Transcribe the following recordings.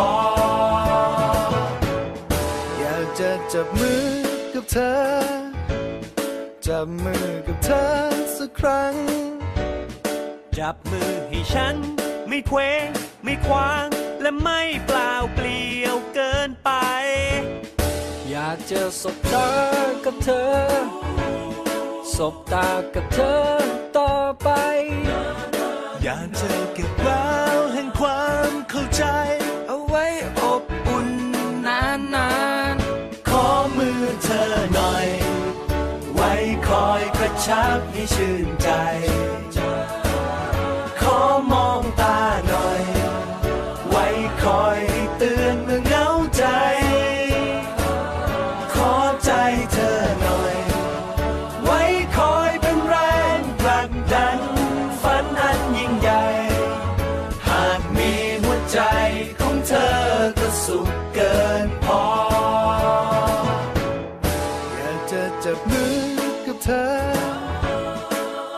อ จับมือกับเธอ จับมือกับเธอสักครั้ง จับมือให้ฉัน ไม่เคว้งไม่คว้าง และไม่เปล่าเปลี่ยวเกินไป อยากจะสบตากับเธอ สบตากับเธอต่อไป อยากจะเก็บแว กระชับให้ชื่นใจ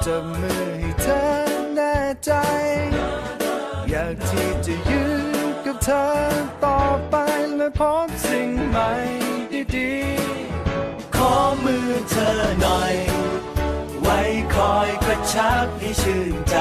จับมือให้เธอแน่ใจ อยากที่จะยืนกับเธอต่อไปและพบสิ่งใหม่ดีขอมือเธอหน่อย ไว้คอยกระชับให้ชื่นใจ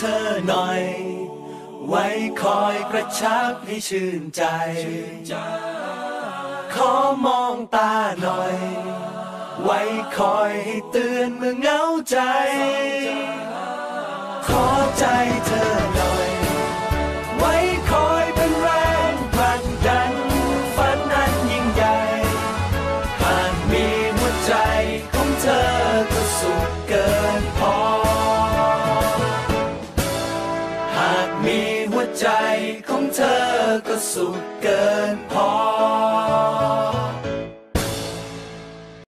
เธอหน่อย ไว้คอยกระชับให้ชื่นใจ ขอมองตาหน่อย ไว้คอยให้เตือนเมื่อเหงาใจ ขอใจเธอหน่อย ไว้คอยเป็นแรงผลักดัน ฝันอันยิ่งใหญ่หากมีหัวใจของเธอก็สุขเกินพอหากมีหัวใจของเธอ ก็สุขเกินพอ